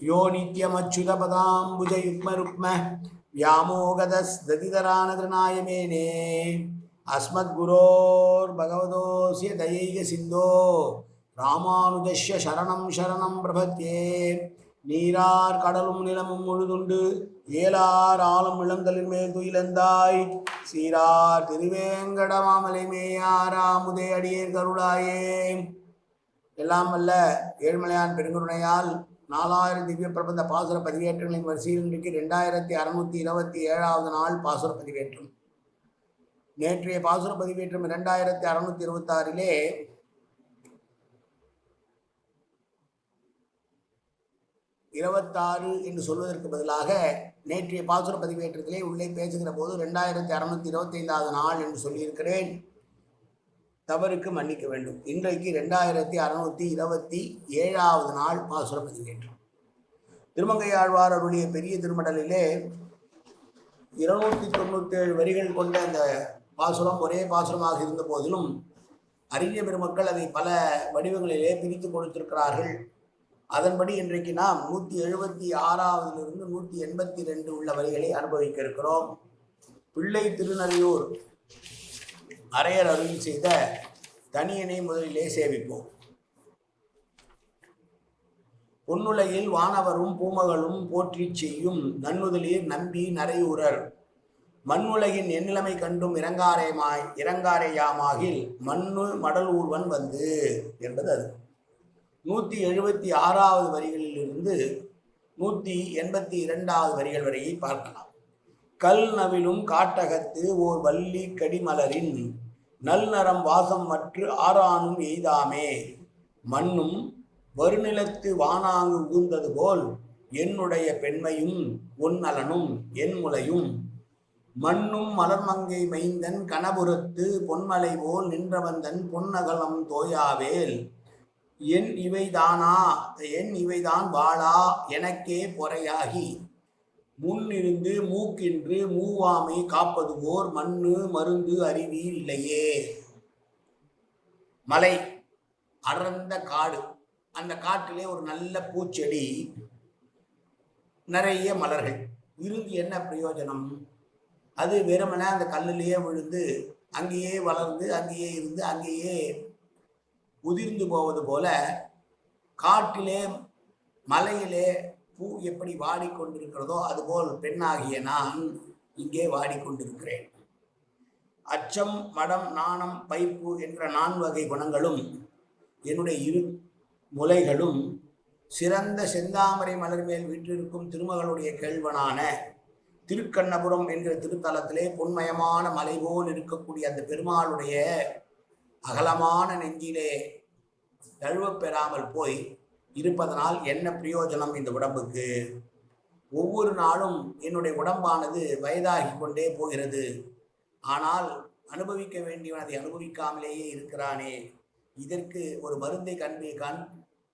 யோ நித்யமச்சுதபதாம்புஜயுக்மருக்ம வியாமோகதஸ்திதரானதிருநாயமேனே அஸ்மத்குரோர் பகவதோசிய தயைக சிந்தோ ராமானுஜஸ்ய சரணம் சரணம் பிரபத்தே நீரார் கடலும் நிலமும் முழுதுண்டு ஏலார் ஆளும் இளந்தலின் மேல் துயிலந்தாய்। சீரார் திருவேங்கடமாமலை மேயாராமுதே அடியே கருளாயே। எல்லாம் வல்ல ஏழ்மலையான் பெருங்குருணையால் நாலாயிரம் திவ்ய பிரபந்த பாசுர பதிவேற்றங்களின் வரிசையில் இன்றைக்கு ரெண்டாயிரத்தி அறுநூத்தி இருபத்தி ஏழாவது நாள் பாசுர பதிவேற்றம். நேற்றைய பாசுர பதிவேற்றம் இரண்டாயிரத்தி அறுநூத்தி இருபத்தாறிலே இருபத்தாறு என்று சொல்வதற்கு பதிலாக நேற்றைய பாசுர பதிவேற்றத்திலே உள்ளே பேசுகிற போது ரெண்டாயிரத்தி அறுநூத்தி இருபத்தைந்தாவது நாள் என்று சொல்லியிருக்கிறேன். தவறுக்கு மன்னிக்க வேண்டும். இன்றைக்கு ரெண்டாயிரத்தி அறுநூத்தி இருபத்தி ஏழாவது நாள் பாசுர பதிவேற்றம் திருமங்கையாழ்வார் அவருடைய பெரிய திருமடலிலே இருநூத்தி தொண்ணூத்தேழு வரிகள் கொண்ட அந்த பாசுரம் ஒரே பாசுரமாக இருந்த போதிலும் அறிஞர் பெருமக்கள் அதை பல வடிவங்களிலே பிரித்து கொடுத்திருக்கிறார்கள். அதன்படி இன்றைக்கு நாம் நூற்றி எழுபத்தி ஆறாவதிலிருந்து நூற்றி எண்பத்தி ரெண்டு உள்ள வரிகளை அனுபவிக்க இருக்கிறோம். பிள்ளை திருநறையூர் அரையர் அருள் செய்த தனியனை முதலிலே சேவிப்போம். பொன்னுலகில் வானவரும் பூமகளும் போற்றிச் செய்யும் நன்முதலீர் நம்பி நரையூரர் மண்ணுலகின் எண்ணிலைமை கண்டும் இறங்காரேமாய் இறங்காரையாமாகில் மண்ணு மடல் ஊர்வன் வந்து என்பது அது. நூற்றி எழுபத்தி ஆறாவது வரிகளிலிருந்து நூற்றி எண்பத்தி இரண்டாவது வரிகள் வரையை பார்க்கலாம். கல் நவிலும் காட்டகத்து ஓர் வள்ளி கடிமலரின் நல்நரம் வாசம் மற்று ஆறானும் எய்தாமே. மண்ணும் வருநிலத்து வானாங்கு உகுந்தது போல் என்னுடைய பெண்மையும் உன்னலனும் என் முலையும். மண்ணும் மலர்மங்கை மைந்தன் கனபுரத்து பொன்மலை போல் நின்றவந்தன் பொன்னகலம் தோயாவேல். என் இவைதானா என் இவைதான் வாழா எனக்கே பொறையாகி. முன்னிருந்து மூக்கின்று மூவாமை காப்பது ஓர் மண்ணு மருந்து அறிவீர் இல்லையே. மலை அடர்ந்த காடு. அந்த காட்டிலே ஒரு நல்ல பூச்செடி. நிறைய மலர்கள். இருந்து என்ன பிரயோஜனம்? அது வெறுமனே அந்த கல்லிலேயே விழுந்து அங்கேயே வளர்ந்து அங்கேயே இருந்து அங்கேயே உதிர்ந்து போவது போல காட்டிலே மலையிலே பூ எப்படி வாடிக்கொண்டிருக்கிறதோ அதுபோல் பெண்ணாகிய நான் இங்கே வாடிக்கொண்டிருக்கிறேன். அச்சம் மடம் நாணம் பைப்பு என்ற நான்வகை குணங்களும் என்னுடைய இரு முலைகளும் சிறந்த செந்தாமரை மலர் மேல் வீற்றிருக்கும் திருமகளுடைய கேள்வனான திருக்கண்ணபுரம் என்கிற திருத்தலத்திலே பொன்மயமான மலை போல் இருக்கக்கூடிய அந்த பெருமாளுடைய அகலமான நெஞ்சிலே தழுவப் பெறாமல் போய் இருப்பதனால் என்ன பிரயோஜனம் இந்த உடம்புக்கு? ஒவ்வொரு நாளும் என்னுடைய உடம்பானது வயதாகி கொண்டே போகிறது. ஆனால் அனுபவிக்க வேண்டியவன் அதை அனுபவிக்காமலேயே இருக்கிறானே. இதற்கு ஒரு மருந்தை கண்டு கண்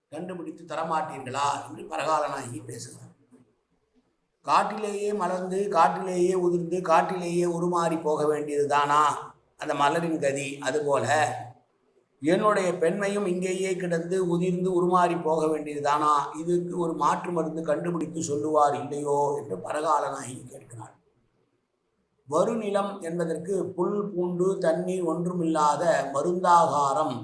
கண்டுபிடித்து தரமாட்டீர்களா? என்று பரகாலனாகி பேசுகிறார். காட்டிலேயே மலர்ந்து காட்டிலேயே உதிர்ந்து காட்டிலேயே உருமாறி போக வேண்டியது தானா அந்த மலரின் கதி அதுபோல என்னுடைய பெண்மையும் இங்கேயே கிடந்து உதிர்ந்து உருமாறி போக வேண்டியதுதானா? இதுக்கு ஒரு மாற்று மருந்து கண்டுபிடித்து சொல்லுவார் இல்லையோ என்று பரகாலனாகி கேட்கிறார் வருநிலம் என்பதற்கு புல் பூண்டு தண்ணீர் ஒன்றுமில்லாத மருந்தாகாரம்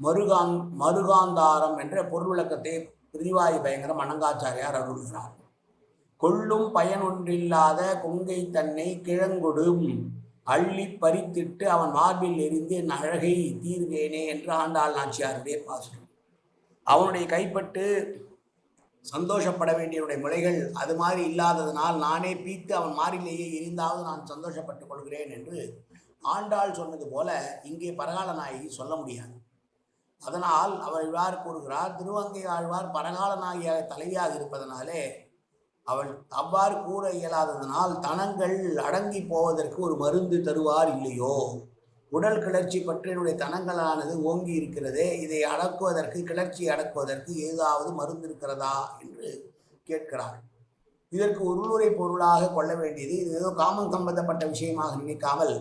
மருகாங் மருகாந்தாரம் என்ற பொருள் விளக்கத்தை பிரிவாயு பயங்கரம் அனங்காச்சாரியார் அருள்கிறார். கொள்ளும் பயனொன்றில்லாத கொங்கை தன்னை கிழங்கொடும். அள்ளி பறித்திட்டு அவன் மார்பில் எரிந்து என் அழகை தீர்வேனே என்று ஆண்டாள் நாச்சியாருடைய பாசுரம். அவனுடைய கைப்பட்டு சந்தோஷப்பட வேண்டியவனுடைய முறைகள் அது மாதிரி இல்லாததனால் நானே பீத்து அவன் மாறிலேயே எரிந்தாவது நான் சந்தோஷப்பட்டுக் கொள்கிறேன் என்று ஆண்டாள் சொன்னது போல இங்கே பரகால நாயகி சொல்ல முடியாது. அதனால் அவர் இவ்வாறு கூறுகிறார் திருவங்கை ஆழ்வார் பரகால நாயகியாக தலைவியாக இருப்பதனாலே அவள் அவ்வாறு கூற இயலாததனால் தனங்கள் அடங்கி போவதற்கு ஒரு மருந்து தருவார் இல்லையோ? உடல் கிளர்ச்சி பற்றி என்னுடைய தனங்களானது ஓங்கி இருக்கிறதே இதை அடக்குவதற்கு கிளர்ச்சி அடக்குவதற்கு ஏதாவது மருந்து இருக்கிறதா? என்று கேட்கிறார். இதற்கு உருளுரை பொருளாக கொள்ள வேண்டியது இது ஏதோ காமம் சம்பந்தப்பட்ட விஷயமாக நினைக்காமல்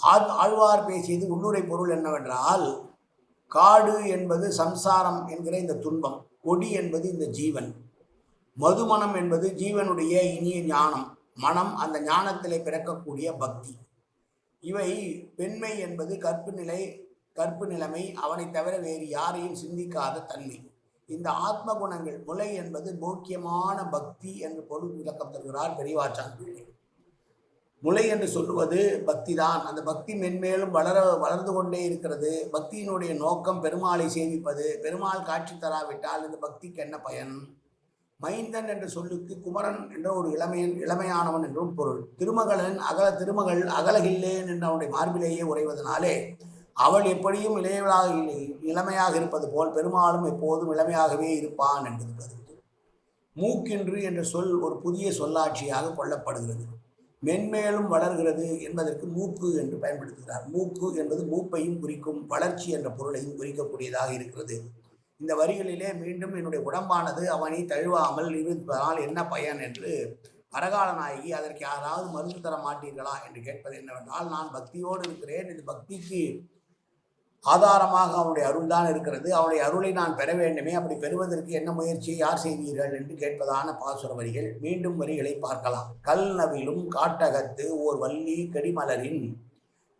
ஆழ்- ஆழ்வார் பேசியது உள்ளுரை பொருள் என்னவென்றால் காடு என்பது சம்சாரம் என்கிற இந்த துன்பம் கொடி என்பது இந்த ஜீவன். மதுமணம் என்பது ஜீவனுடைய இனிய ஞானம். மனம் அந்த ஞானத்திலே பிறக்கக்கூடிய பக்தி. இவை பெண்மை என்பது கற்பு நிலை கற்பு நிலைமை அவனை தவிர வேறு யாரையும் சிந்திக்காத தன்மை. இந்த ஆத்ம குணங்கள் முலை என்பது முக்கியமான பக்தி என்று பொருள் விளக்கம் தருகிறார் பெரியவாச்சாங்கிள்ளை முலை என்று சொல்லுவது பக்தி தான் அந்த பக்தி மென்மேலும் வளர வளர்ந்து கொண்டே இருக்கிறது. பக்தியினுடைய நோக்கம் பெருமாளை சேமிப்பது பெருமாள் காட்சி தராவிட்டால் இந்த பக்திக்கு என்ன பயன்? மைந்தன் என்ற சொல்லுக்கு குமரன் என்ற ஒரு இளமையன் இளமையானவன் என்றும் பொருள். திருமகளன் அகல திருமகள் அகலகில்லேன் என்ற அவனுடைய மார்பிலேயே உறைவதனாலே அவள் எப்படியும் இளையவளாக இல்லை- இளமையாக இருப்பது போல் பெருமாளும் எப்போதும் இளமையாகவே இருப்பான் என்பது கருத்து. மூக்கின்று என்ற சொல் ஒரு புதிய சொல்லாட்சியாக கொள்ளப்படுகிறது. மென்மேலும் வளர்கிறது என்பதற்கு மூக்கு என்று பயன்படுத்துகிறார். மூக்கு என்பது மூப்பையும் குறிக்கும் வளர்ச்சி என்ற பொருளையும் குறிக்கக்கூடியதாக இருக்கிறது. இந்த வரிகளிலே மீண்டும் என்னுடைய உடம்பானது அவனை தழுவாமல் இருப்பதனால் என்ன பயன் என்று பரகால நாயகி அதற்கு யாராவது மருந்து தர மாட்டீர்களா என்று கேட்பது என்னவென்றால் நான் பக்தியோடு இருக்கிறேன். இந்த பக்திக்கு ஆதாரமாக அவனுடைய அருள் தான் இருக்கிறது. அவனுடைய அருளை நான் பெற வேண்டுமே. அப்படி பெறுவதற்கு என்ன முயற்சியை யார் செய்வீர்கள் என்று கேட்பதான பாசுர வரிகள். மீண்டும் வரிகளை பார்க்கலாம். கல் நவிலும் காட்டகத்து ஓர் வள்ளி கடிமலரின்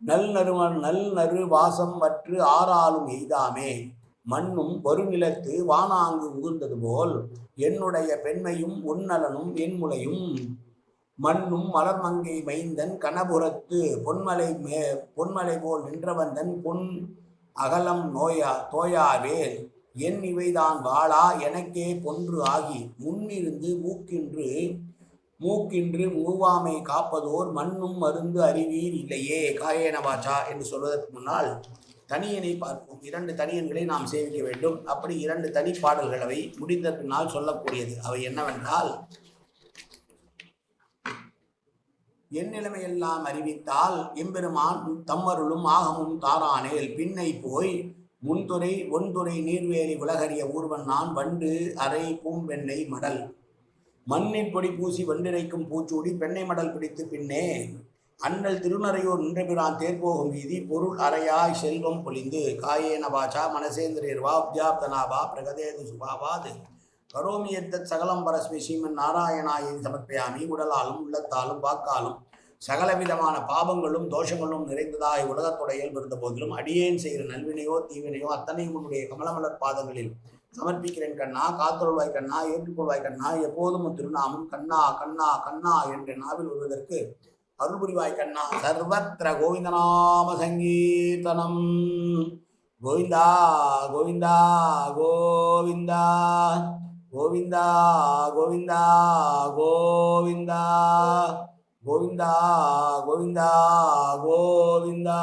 நல் நறுவன் நல் நறு வாசம் மற்று ஆறாலும் எய்தாமே. மண்ணும் வருநிலத்து வானாங்கு உகுந்தது போல் என்னுடைய பெண்மையும் உன்னலனும் என் முலையும் மண்ணும் மலர்மங்கை மைந்தன் கனபுரத்து பொன்மலை மே பொன்மலை போல் நின்றவந்தன் பொன் அகலம் நோயா தோயாவேல் என் இவைதான் வாளா எனக்கே பொன்று ஆகி முன்னிருந்து மூக்கின்று மூக்கின்று மூவாமை காப்பதோர் மண்ணும் மருந்து அறிவீர் இல்லையே. காயேனவாச்சா என்று சொல்வதற்கு முன்னால் தனியனை பார்ப்போம். இரண்டு தனியன்களை நாம் சேவிக்க வேண்டும். அப்படி இரண்டு தனி பாடல்கள் அவை முடிந்த பின்னால் சொல்லக்கூடியது. அவை என்னவென்றால் என் நிலைமையெல்லாம் அறிவித்தால் எம்பெருமான் தம்மருளும் ஆகமும் தாரானேல் பின்னை போய் முன்துறை ஒன்துறை நீர்வேலி உலகறிய ஊர்வன் நான் வண்டு அரை பூம்பெண்ணை மடல். மண்ணின் பொடி பூசி வண்டிரைக்கும் பூச்சூடி பெண்ணை மடல் பிடித்து பின்னே அண்ணல் திருநறையூர் நின்றபிரான் தேர்போகும் வீதி பொருள் அறையாய் செல்வம் பொழிந்து காயேன வாச்சா மனசேந்திரேர்வா உத்யாப்தனாவா பிரகதேது சுபாவாது. கரோமி எத்தத் சகலம் பரஸ்மி ஸ்ரீமன் நாராயணாயை சமர்ப்பியாமி உடலாலும் உள்ளத்தாலும் வாக்காலும் சகலவிதமான பாவங்களும் தோஷங்களும் நிறைந்ததாய் உலகத்துடைய இருந்த போதிலும் அடியேன் செய்கிற நல்வினையோ தீவினையோ அத்தனையும் உன்னுடைய கமலமலர் பாதங்களில் சமர்ப்பிக்கிறேன் கண்ணா காத்தொழுவாய் கண்ணா ஏற்றுக்கொள்வாய் கண்ணா எப்போதும் திருநாமம் கண்ணா கண்ணா கண்ணா என்ற நாவில் வருவதற்கு అరుపురివాయి కన్నా సర్వత్ర గోవిందనామ సంగీతనం గోవిందా గోవిందా గోవిందా గోవిందా గోవిందా గోవిందా గోవిందా గోవిందా గోవిందా.